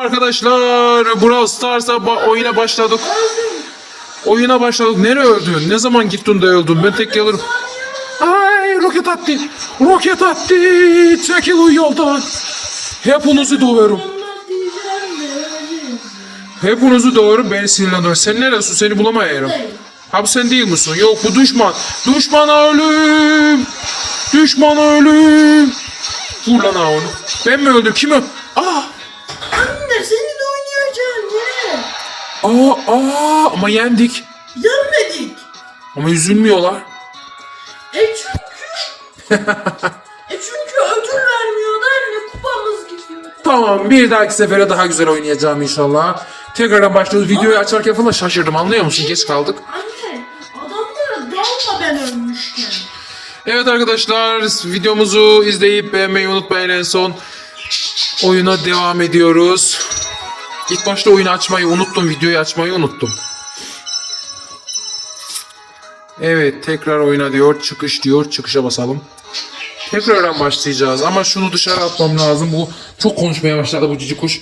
Arkadaşlar Brawl Stars'a ba- oyuna başladık. Oyuna başladık. Nereye öldün? Ne zaman gittin de öldün? Ben tek gelirim. Ay roket attı. Roket attı. Çekil o yoldan. Hepinizi döverim. Hepinizi döverim beni sinirlendir. Sen neresin? Seni bulamayarım. Ha bu sen değil misin? Yok bu düşman. Düşman ölüm. Düşman ölüm. Vur lan onu. Ben mi öldüm? Kim Aa, aa, ama yendik. Yenmedik. Ama üzülmüyorlar. E çünkü... e çünkü ödül vermiyorlar ne kupamız gidiyor. Tamam bir dahaki sefere daha güzel oynayacağım inşallah. Tekrardan başlıyoruz. Videoyu açarken falan şaşırdım anlıyor musun? Geç kaldık. Anne adamlara dalma ben ölmüşken. Evet arkadaşlar videomuzu izleyip beğenmeyi unutmayın en son. Oyuna devam ediyoruz. İlk başta oyunu açmayı unuttum. Videoyu açmayı unuttum. Evet tekrar oyna diyor. Çıkış diyor. Çıkışa basalım. Tekrardan başlayacağız ama şunu dışarı atmam lazım. Bu çok konuşmaya başladı bu cici kuş.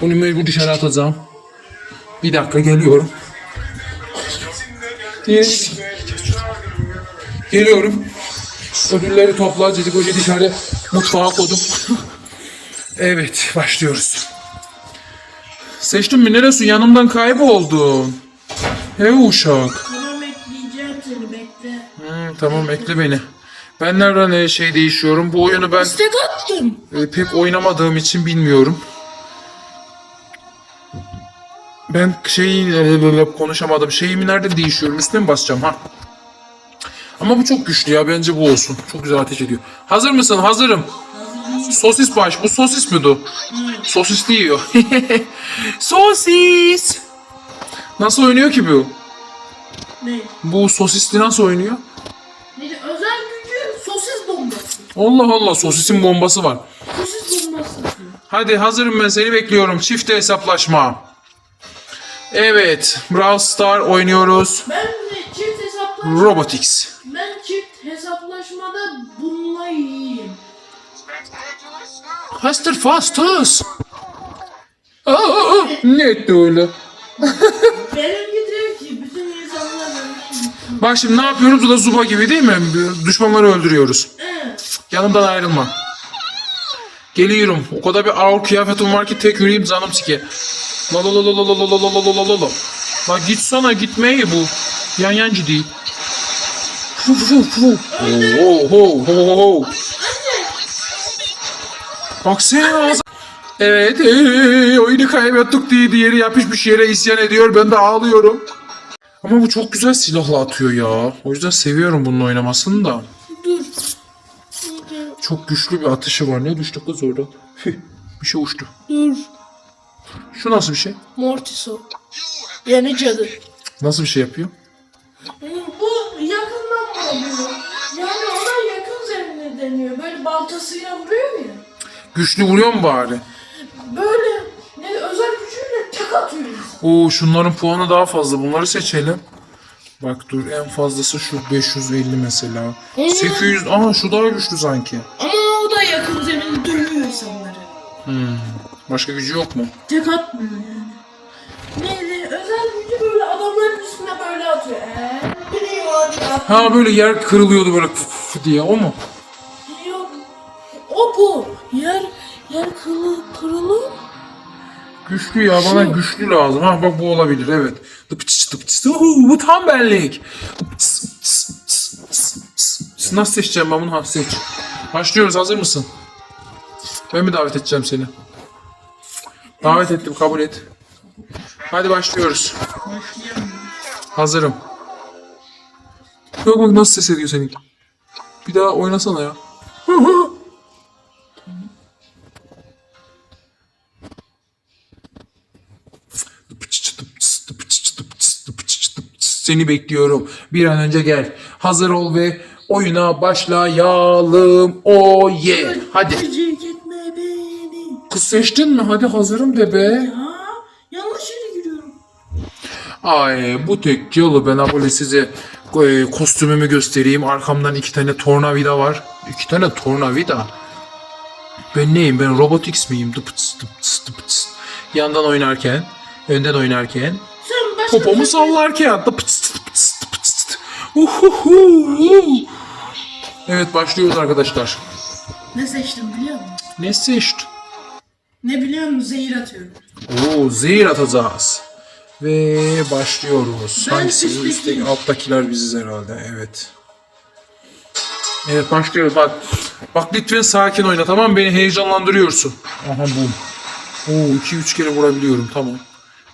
Bunu mecbur dışarı atacağım. Bir dakika geliyorum. Geliyorum. Ödülleri topla. Cici kuşu dışarı mutfağa koydum. evet başlıyoruz. Seçtin mi? Neresi? Yanımdan kayboldun. Hey uşak. Tamam ekleyeceğim seni bekle. Hmm, tamam ekle beni. Ben nereden e, şey değişiyorum? Bu oyunu ben İstek attım. e, pek oynamadığım için bilmiyorum. Ben şeyi e, konuşamadım. Şeyimi nerede değişiyorum? Üstüne mi basacağım ha? Ama bu çok güçlü ya. Bence bu olsun. Çok güzel ateş ediyor. Hazır mısın? Hazırım. Sosis baş. Bu sosis mi bu? Sosis yiyor. sosis. Nasıl oynuyor ki bu? Ne? Bu sosisli nasıl oynuyor? Neydi? Özel gücü sosis bombası. Allah Allah sosisin bombası var. Sosis bombası. Hadi hazırım ben seni bekliyorum. Çifte hesaplaşma. Evet. Brawl Star oynuyoruz. Ben çift hesaplaşma... Robotics. Ben çift Faster fastest. Aa, aa, ne etti öyle? Benimki diyor ki bütün insanlar. Bak şimdi ne yapıyoruz? Bu da Zuba gibi değil mi? Düşmanları öldürüyoruz. Evet. Yanımdan ayrılma. Geliyorum. O kadar bir ağır kıyafetim var ki tek yürüyeyim canım sike. La la la la la la la la la la la la la. Gitsana gitmeyi bu. Yan yancı değil. Fu fu fu. Oh ho ho ho ho. Bak sen ağzı. Evet, ee, oyunu kaybettik diye diğeri yapışmış yere isyan ediyor. Ben de ağlıyorum. Ama bu çok güzel silahla atıyor ya. O yüzden seviyorum bunun oynamasını da. Dur. Çok güçlü bir atışı var. Ne düştü kız orada? Bir şey uçtu. Dur. Şu nasıl bir şey? Mortiso. Yeni cadı. Nasıl bir şey yapıyor? Bu yakından vuruyor. Yani ona yakın zemine deniyor. Böyle baltasıyla vuruyor ya. Güçlü vuruyor mu bari? Böyle ne özel gücüyle tek atıyor. Oo şunların puanı daha fazla. Bunları seçelim. Bak dur en fazlası şu 550 mesela. 800 Aa şu daha güçlü sanki. Ama o da yakın zemini dövüyor insanları. Başka gücü yok mu? Tek atmıyor yani. Neydi? Özel gücü böyle adamların üstüne böyle atıyor. Var ya. Ha böyle yer kırılıyordu böyle fıf diye o mu? Yok. O bu. Yer Güçlü ya bana güçlü lazım. Ha bak bu olabilir evet. Dıpçıs dıpçıs. Uhu, bu tam benlik. Dıpçıs, tıs, tıs, tıs, tıs. Nasıl seçeceğim ben bunu? Ha seç. Başlıyoruz hazır mısın? Ben mi davet edeceğim seni? Davet ettim kabul et. Hadi başlıyoruz. Hazırım. Bak bak nasıl ses ediyor seninki. Bir daha oynasana ya. Seni bekliyorum. Bir an önce gel. Hazır ol ve oyuna başlayalım. O ye. Hadi. Gıcık etme beni. Kız seçtin mi? Hadi hazırım de be. Ha? Yanlış yere giriyorum. Ay bu tek yolu ben böyle size e, kostümümü göstereyim. Arkamdan iki tane tornavida var. İki tane tornavida. Ben neyim? Ben Robotix miyim? Dıpıts dıpıts dıpıts. Yandan oynarken, önden oynarken, başka popomu sallarken. Pıtıst pıtıst pıtıst. Uhuhu. Evet başlıyoruz arkadaşlar. Ne seçtim biliyor musun? Ne seçtin? Ne biliyor musun? Zehir atıyorum. Oo zehir atacağız. Ve başlıyoruz. Ben Hangisi üstteki alttakiler biziz herhalde. Evet. Evet başlıyoruz bak. Bak lütfen sakin oyna tamam mı? Beni heyecanlandırıyorsun. Aha bu. Oo 2-3 kere vurabiliyorum tamam.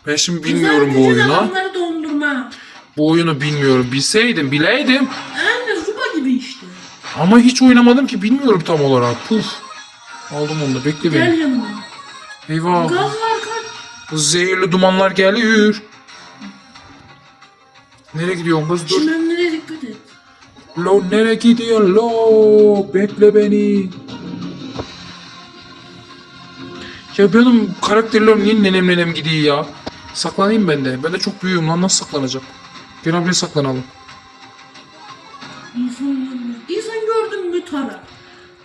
Ben şimdi bilmiyorum bu Güzel oyunu. adamları dondurma. Bu oyunu bilmiyorum. Bilseydim, bileydim. Aynı Zuba gibi işte. Ama hiç oynamadım ki bilmiyorum tam olarak. Puf. Aldım onu da bekle Gel beni. yanıma. Eyvah. Gaz var kaç. Zehirli dumanlar geliyor. Nereye gidiyorsun kız? Dur. Çimenlere dikkat et. Lo nereye gidiyor lo? Bekle beni. Ya benim karakterlerim niye nenem nenem gidiyor ya? Saklanayım ben de. Ben de çok büyüğüm lan nasıl saklanacağım? Gel abiye saklanalım. İnsan, insan gördün mü tara.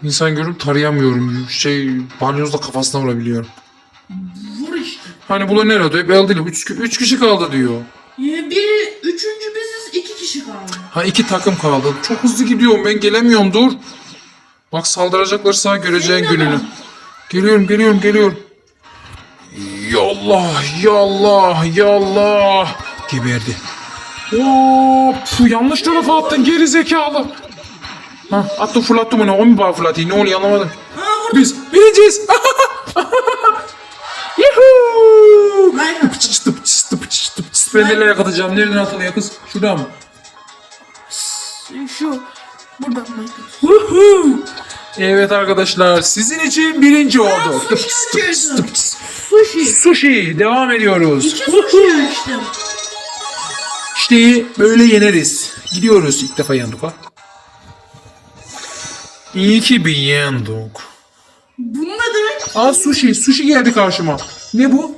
İnsan görüp tarayamıyorum. Şey balyozla kafasına vurabiliyorum. Vur işte. Hani bu nerede? Hep elde değil. Üç, üç kişi kaldı diyor. Yine biri, üçüncü biziz, iki kişi kaldı. Ha iki takım kaldı. Çok hızlı gidiyorum ben gelemiyorum dur. Bak saldıracaklarsa göreceğin Senin gününü. adam. Geliyorum geliyorum geliyorum. Yallah yallah yallah. Geberdi. Hop yanlış tarafa attın geri zekalı. Ha attım fırlattım onu. O mu bana fırlatayım? Ne oluyor anlamadım. Biz birinciyiz. Yuhuu. Çıtıp çıtıp çıtıp çıtıp. Ben nereye katacağım? Nereden atılıyor kız? Şuradan mı? Şu. Buradan. Woohoo! Evet arkadaşlar sizin için birinci oldu. sushi açıyorsun. Tıp tıs. Sushi. Sushi devam ediyoruz. İki sushi açtım. İşte böyle yeneriz. Gidiyoruz ilk defa yendik ha. İyi ki bir yendik. Bu ne demek? Aa sushi, sushi geldi karşıma. Ne bu?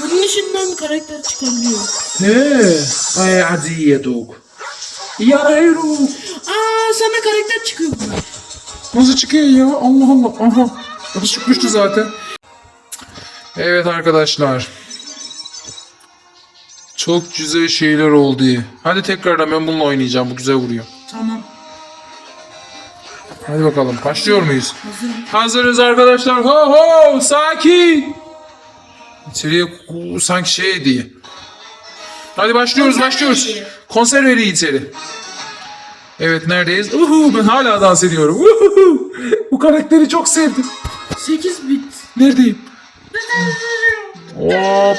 Bunun içinden karakter çıkabiliyor. He. Ay hadi yedik. Yarayro. Sana karakter çıkıyor burada. Nasıl çıkıyor ya? Allah Allah. Aha. Nasıl çıkmıştı zaten. Evet arkadaşlar. Çok güzel şeyler oldu. Hadi tekrardan ben bununla oynayacağım. Bu güzel vuruyor. Tamam. Hadi bakalım. Başlıyor muyuz? Hazırım. Hazırız arkadaşlar. Ho ho sakin. İçeriye sanki şey diye. Hadi başlıyoruz Konser başlıyoruz. Konser veriyor içeri. Evet neredeyiz? Uhu, ben hala dans ediyorum. Uhu, bu karakteri çok sevdim. 8 bit. Neredeyim? Hop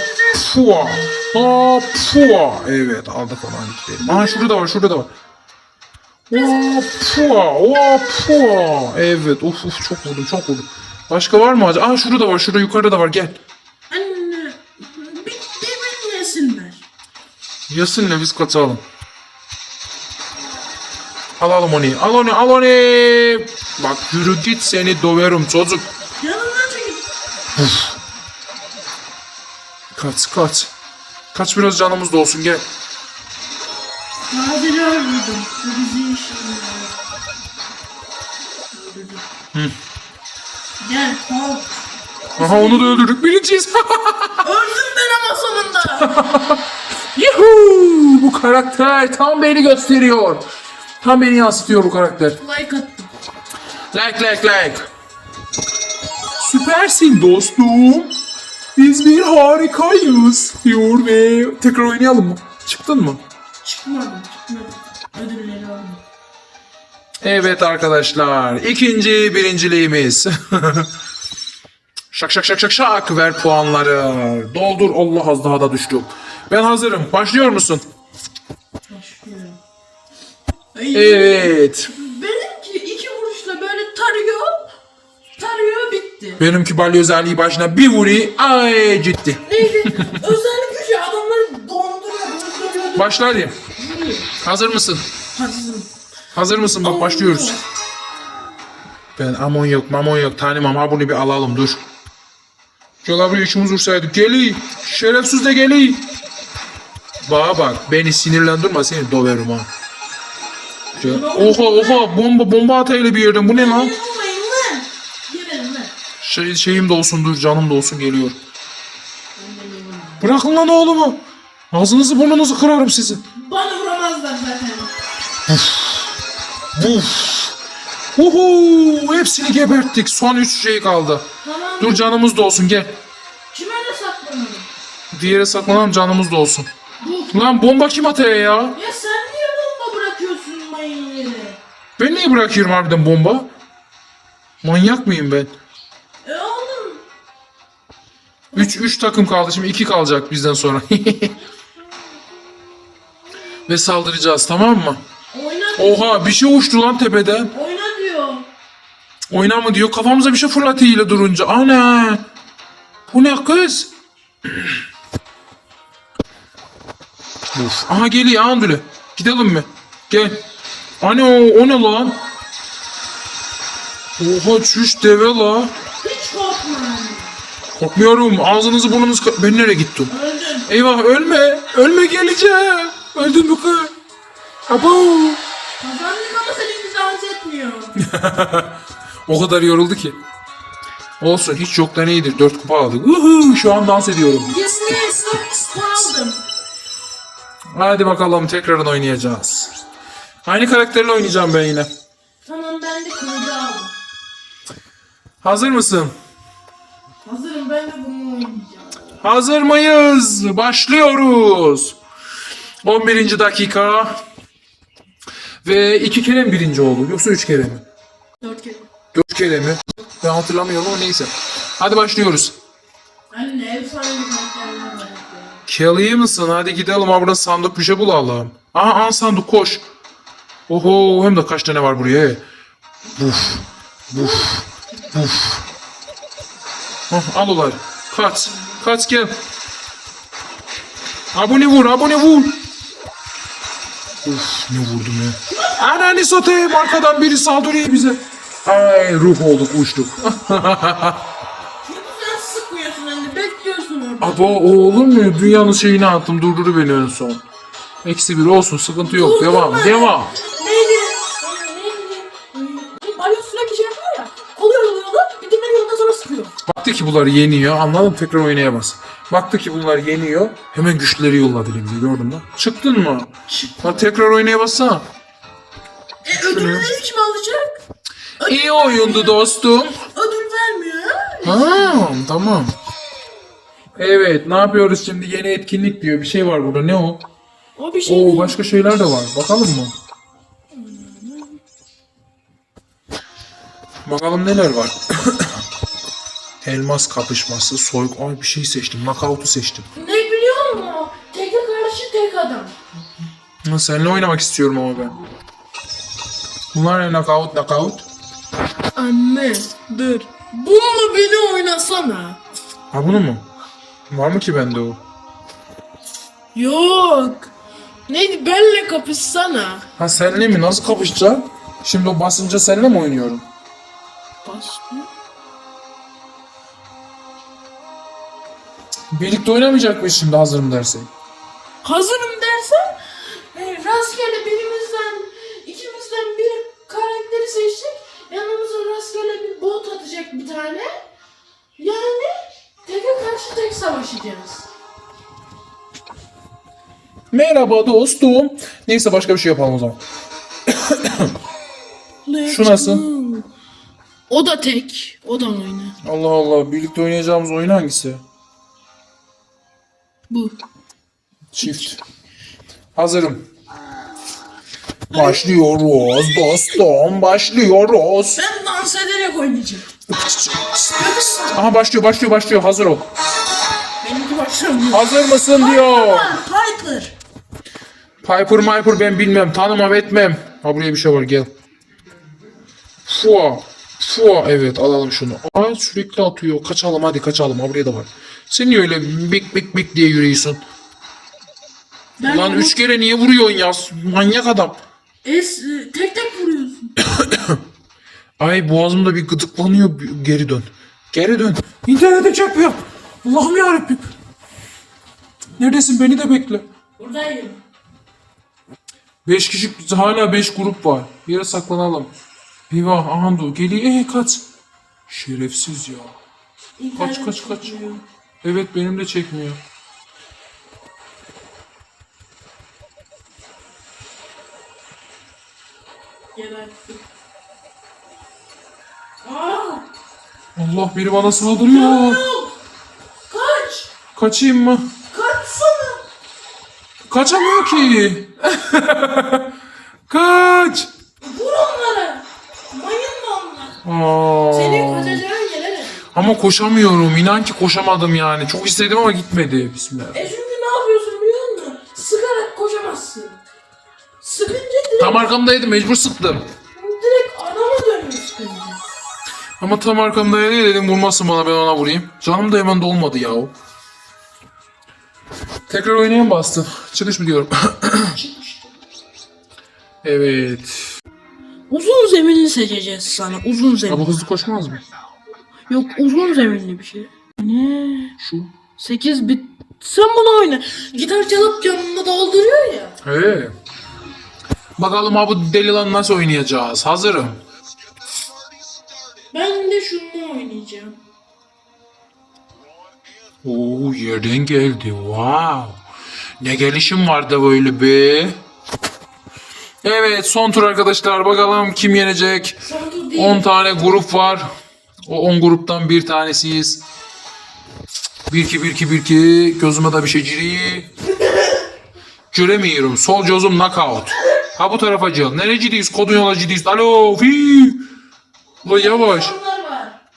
pua. Hop pua. Evet aldık onu gidelim. Aha şurada da var şurada da var. Hop pua. Hop pua. Evet uf uf çok vurdum çok vurdum. Başka var mı acaba? Aha şurada da var şurada yukarıda da var gel. Anne. Bir, birbirini yesinler. Yasin'le biz kaçalım. Alalım onu. Al onu al onu. Bak yürü git seni döverim çocuk. Yanından çekil. Kaç kaç. Kaç biraz canımız da olsun gel. Nadir'i öldürdüm. Bu bizi işlemler. Öldürdüm. Gel kalk. Aha onu da öldürdük. Birinciyiz. Öldüm ben ama sonunda. Yuhuu! Bu karakter tam beni gösteriyor. Tam beni yansıtıyor bu karakter. like attım. Like like like. Süpersin dostum. Biz bir harikayız diyor ve tekrar oynayalım mı? Çıktın mı? Çıkmadım çıkmadım. Ödülleri aldım. Evet arkadaşlar. ikinci birinciliğimiz. şak şak şak şak şak ver puanları. Doldur Allah az daha da düştüm. Ben hazırım. Başlıyor musun? Ay, Evet. Benimki iki vuruşla böyle tarıyor. Tarıyor bitti. Benimki balyoz Ali başına bir vuri. Ay gitti. Neydi? Özel gücü adamları donduruyor. donduruyor. Başla hadi. Hazır mısın? Hazırım. Hazır mısın? Bak başlıyoruz. Ben amon yok mamon yok tanımam ha bunu bir alalım dur. Gel abi işimiz vursaydı. Geli. Şerefsiz de geli. Bana bak beni sinirlendirme seni döverim ha. Oha oha bomba bomba atayla bir yerden bu ne lan? Şey, şeyim de olsun dur canım da olsun geliyor. Bırakın lan oğlumu. Ağzınızı burnunuzu kırarım sizin. Bana vuramazlar zaten. Buf. Uhu, hepsini geberttik. Son üç şey kaldı. Tamam. Dur canımız da olsun gel. Kime ne saklanalım? Diğere saklanalım canımız da olsun. Dur. Lan bomba kim atıyor ya? Ya sen Ben niye bırakıyorum harbiden bomba? Manyak mıyım ben? E oğlum. 3 3 takım kaldı şimdi 2 kalacak bizden sonra. Ve saldıracağız tamam mı? Oyna, Oha bir şey uçtu lan tepeden. oyna diyor. Oyna mı diyor kafamıza bir şey fırlatıyor ile durunca. Ana! Bu ne kız? Uf. Aha geliyor Andule. Gidelim mi? Gel. Ana o, o ne lan? Oha çüş deve la. Hiç korkma. Korkmuyorum. Ağzınızı burnunuzu... kı- Ben nereye gittim? Öldün. Eyvah ölme. Ölme geleceğim. Öldün mü kız? Abo. Kazandık ama seninki dans etmiyor. O kadar yoruldu ki. Olsun hiç yoktan iyidir. Dört kupa aldık. Uhu, şu an dans ediyorum. Yesmeye sık kaldım. Hadi bakalım tekrardan oynayacağız. Aynı karakterle oynayacağım ben yine. Tamam ben de kılıcı aldım. Hazır mısın? Hazırım ben de bunu oynayacağım. Hazır mıyız? Başlıyoruz. 11. dakika. Ve iki kere mi birinci oldu? Yoksa üç kere mi? Dört kere. Dört kere mi? Ben hatırlamıyorum ama neyse. Hadi başlıyoruz. Anne efsane bir karakterler var. Kelly mısın? Hadi gidelim ha burada sandık bir şey bulalım. Aha, aha sandık koş. Oho hem de kaç tane var buraya. Buf. Buf. Buf. Hah, al ulan. Kaç. Kaç gel. Abone vur abone vur. Uf ne vurdum ya. Ananı satayım arkadan biri saldırıyor bize. Ay ruh olduk uçtuk. Sen sıkmıyorsun anne bekliyorsun orada. Abo o olur mu? Dünyanın şeyini attım durdurdu beni en son. Eksi bir olsun sıkıntı yok. Devam devam. Ki bunlar yeniyor. Anladım tekrar oynayamaz. Baktı ki bunlar yeniyor. Hemen güçleri yolladı elimize gördün mü? Çıktın mı? Lan tekrar oynayamazsana. E ödülleri kim alacak? İyi oyundu dostum. Ödül vermiyor. Ha, tamam. Evet ne yapıyoruz şimdi? Yeni etkinlik diyor. Bir şey var burada. Ne o? O bir şey Oo değil. başka şeyler de var. Bakalım mı? Bakalım neler var. Elmas kapışması, soyg... Ay bir şey seçtim. Knockout'u seçtim. Ne biliyor musun? Teke karşı tek adam. Ha, Seninle oynamak istiyorum ama ben. Bunlar ne knockout, knockout? Anne dur. Bununla beni oynasana. Ha bunu mu? Var mı ki bende o? Yok. Neydi benle kapışsana. Ha seninle mi? Nasıl kapışacağım? Şimdi o basınca seninle mi oynuyorum? Başlıyor. Birlikte oynamayacak mıyız şimdi hazırım dersek? Hazırım dersen e, rastgele birimizden ikimizden bir karakteri seçecek. Yanımıza rastgele bir bot atacak bir tane. Yani teke karşı tek savaşacağız. Merhaba dostum. Neyse başka bir şey yapalım o zaman. Şu nasıl? O da tek. O da oyna. Allah Allah. Birlikte oynayacağımız oyun hangisi? Bu. Çift. Hazırım. Başlıyoruz dostum. Başlıyoruz. Ben dans ederek oynayacağım. Aha başlıyor başlıyor başlıyor. Hazır ol. Benimki başlamıyor. Hazır mısın diyor. Piper. Piper Myper ben bilmem. Tanımam etmem. Ha buraya bir şey var gel. Fua. Fua. Evet alalım şunu. Aa sürekli atıyor. Kaçalım hadi kaçalım. Ha buraya da var. Sen niye öyle bik bik bik diye yürüyorsun? Ben Lan onu- üç kere niye vuruyorsun ya? Manyak adam. Es, e, tek tek vuruyorsun. Ay boğazımda bir gıdıklanıyor. Bir- Geri dön. Geri dön. İnternete çarpıyor. Allah'ım yarabbim. Neredesin? Beni de bekle. Buradayım. Beş kişi hala beş grup var. Bir yere saklanalım. Eyvah Ahando geliyor. Ee kaç. Şerefsiz ya. Kaç kaç kaç. Evet benim de çekmiyor. Allah biri bana saldırıyor. Kaç. Kaçayım mı? Kaçsana. Kaçamıyor ki. Kaç. Vur onları. Bayılma onlar. Aa. Ama koşamıyorum. İnan ki koşamadım yani. Çok istedim ama gitmedi. Bismillah. E şimdi ne yapıyorsun biliyor musun? Sıkarak koşamazsın. Sıkınca direkt, Tam arkamdaydı mecbur sıktım. direkt adama sıkınca. Ama tam arkamdaydı dedim vurmasın bana ben ona vurayım. Canım da hemen dolmadı yahu. Tekrar oynayayım bastım. Çıkış mı diyorum. Evet. Uzun zeminli seçeceğiz sana. Uzun zemin. bu hızlı koşmaz mı? Yok uzun zeminli bir şey. Ne? Şu. 8 bit. Sen bunu oyna. Gitar çalıp canını dolduruyor ya. He. Bakalım ha bu deli lan nasıl oynayacağız? Hazırım. Ben de şunu oynayacağım. Oo yerden geldi. Wow. Ne gelişim vardı böyle be. Evet son tur arkadaşlar. Bakalım kim yenecek? Son tur değil. 10 tane grup var. O 10 gruptan bir tanesiyiz. 1 2 1 2 1 2 gözüme de bir şey giriyor. Göremiyorum. Sol gözüm knockout. Ha bu tarafa cıl. Nerecideyiz? Kodun yola cideyiz. Alo. Fi. Ulan yavaş.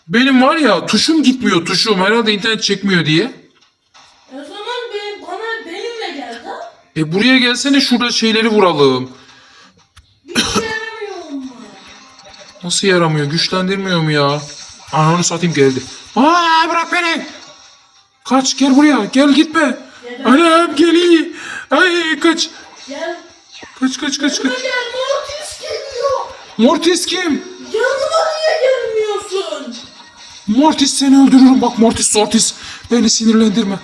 Benim var ya tuşum gitmiyor tuşum. Herhalde internet çekmiyor diye. O zaman be, bana benimle gel da. E buraya gelsene şurada şeyleri vuralım. Nasıl yaramıyor? Güçlendirmiyor mu ya? Ananı satayım geldi. Aa bırak beni. Kaç gel buraya. Gel gitme. Anam geliyor. Ay kaç. Gel. Kaç kaç kaç kaç. Gel Mortis geliyor. Mortis kim? Yanıma niye gelmiyorsun? Mortis seni öldürürüm. Bak Mortis Sortis. Beni sinirlendirme.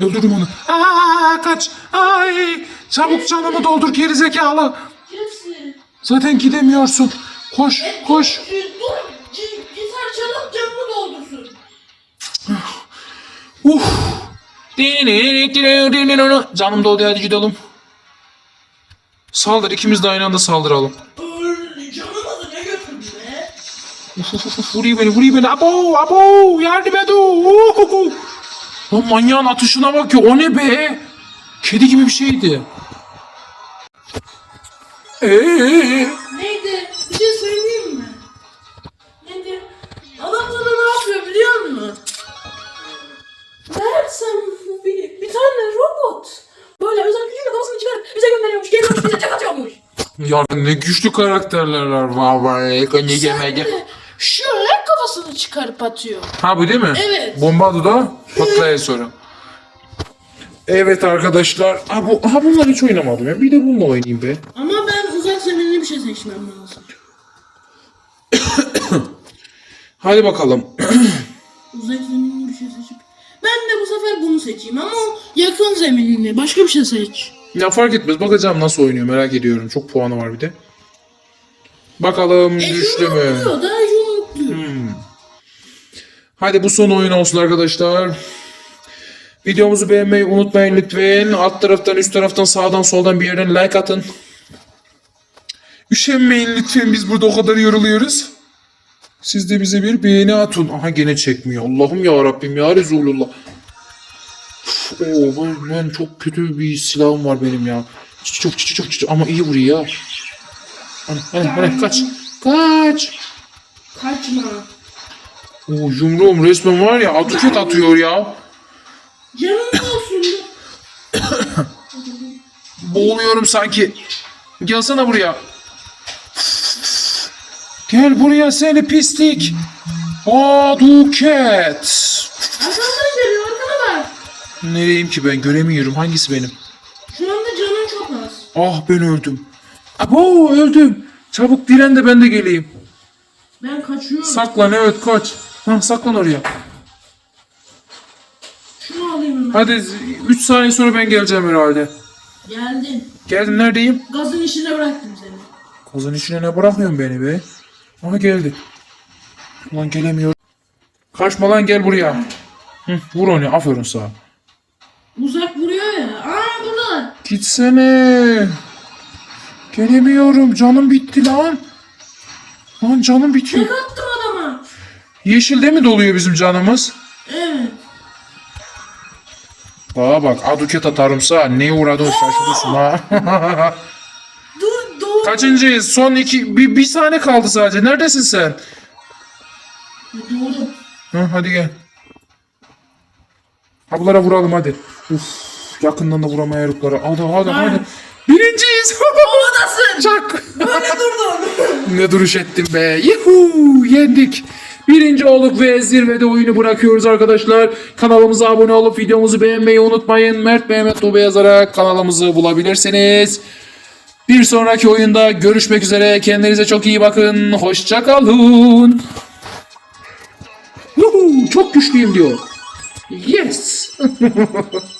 Öldürürüm onu. Aa kaç. Ay çabuk canımı doldur gerizekalı. Jesse. Zaten gidemiyorsun. Koş koş. Dur. gi- Gitar çalıp canını doldursun. Uf. Canım doldu hadi gidelim. Saldır ikimiz de aynı anda saldıralım. Uf, uf, uf, vuruyor beni vuruyor beni. Abo abo yardım et. Uhuhu. Manyağın atışına bak ya o ne be? Kedi gibi bir şeydi. Eee? Bize gönderiyormuş. Geliyormuş bize tek atıyormuş. Ya ne güçlü karakterler var var. Ne Şöyle şöyle kafasını çıkarıp atıyor. Ha bu değil mi? Evet. Bombado da patlaya sonra. Evet arkadaşlar. Ha, bu, ha bunlar hiç oynamadım ya. Bir de bununla oynayayım be. Ama ben uzak zeminli bir şey seçmem lazım. Hadi bakalım. Uzak zeminli bir şey seçip. Ben de bu sefer bunu seçeyim ama yakın zeminli. Başka bir şey seç. Ya fark etmez. Bakacağım nasıl oynuyor merak ediyorum. Çok puanı var bir de. Bakalım E, güçlü mü? yumrukluyor. Hadi bu son oyun olsun arkadaşlar. Videomuzu beğenmeyi unutmayın lütfen. Alt taraftan, üst taraftan, sağdan, soldan bir yerden like atın. Üşenmeyin lütfen biz burada o kadar yoruluyoruz. Siz de bize bir beğeni atın. Aha gene çekmiyor. Allah'ım ya Rabbim ya Resulullah. Oo, ben, çok kötü bir silahım var benim ya. Çok çok çok çok ama iyi vuruyor ya. Ana, ana, ana, kaç. Kaç. Kaçma. Oo, yumruğum resmen var ya atuket atıyor ya. Canın olsun. Boğuluyorum sanki. Gelsene buraya. Gel buraya seni pislik. Aduket. Bak. Nereyim ki ben göremiyorum. Hangisi benim? Şu anda canın çok az. Ah ben öldüm. Abo öldüm. Çabuk diren de ben de geleyim. Ben kaçıyorum. Saklan evet kaç. Hah, saklan oraya. Şunu alayım ben. Hadi 3 saniye sonra ben geleceğim herhalde. Geldim. Geldim neredeyim? Gazın içine bıraktım seni. Kozun içine ne bırakmıyorsun beni be? Ama geldi. Ulan gelemiyor. Kaçma lan gel buraya. Hı, vur onu aferin sana. Uzak vuruyor ya. Aa burada. Gitsene. Gelemiyorum canım bitti lan. Lan canım bitiyor. Tek attım adama. Yeşilde mi doluyor bizim canımız? Evet. Bana bak aduket atarımsa neye uğradın şaşırırsın ha. Dur doğru. Kaçıncıyız? Son iki, bir, bir saniye kaldı sadece. Neredesin sen? Doğru. Ha, hadi gel. Ablara vuralım hadi. Uf, yakından da vuramaya heriflere. Hadi hadi hadi. Birinciyiz. Oradasın. Çak. Böyle durdun. ne duruş ettim be. Yuhuu yendik. Birinci olduk ve zirvede oyunu bırakıyoruz arkadaşlar. Kanalımıza abone olup videomuzu beğenmeyi unutmayın. Mert Mehmet Dobe yazarak kanalımızı bulabilirsiniz. Bir sonraki oyunda görüşmek üzere. Kendinize çok iyi bakın. Hoşçakalın. Yuhuu çok güçlüyüm diyor. Yes.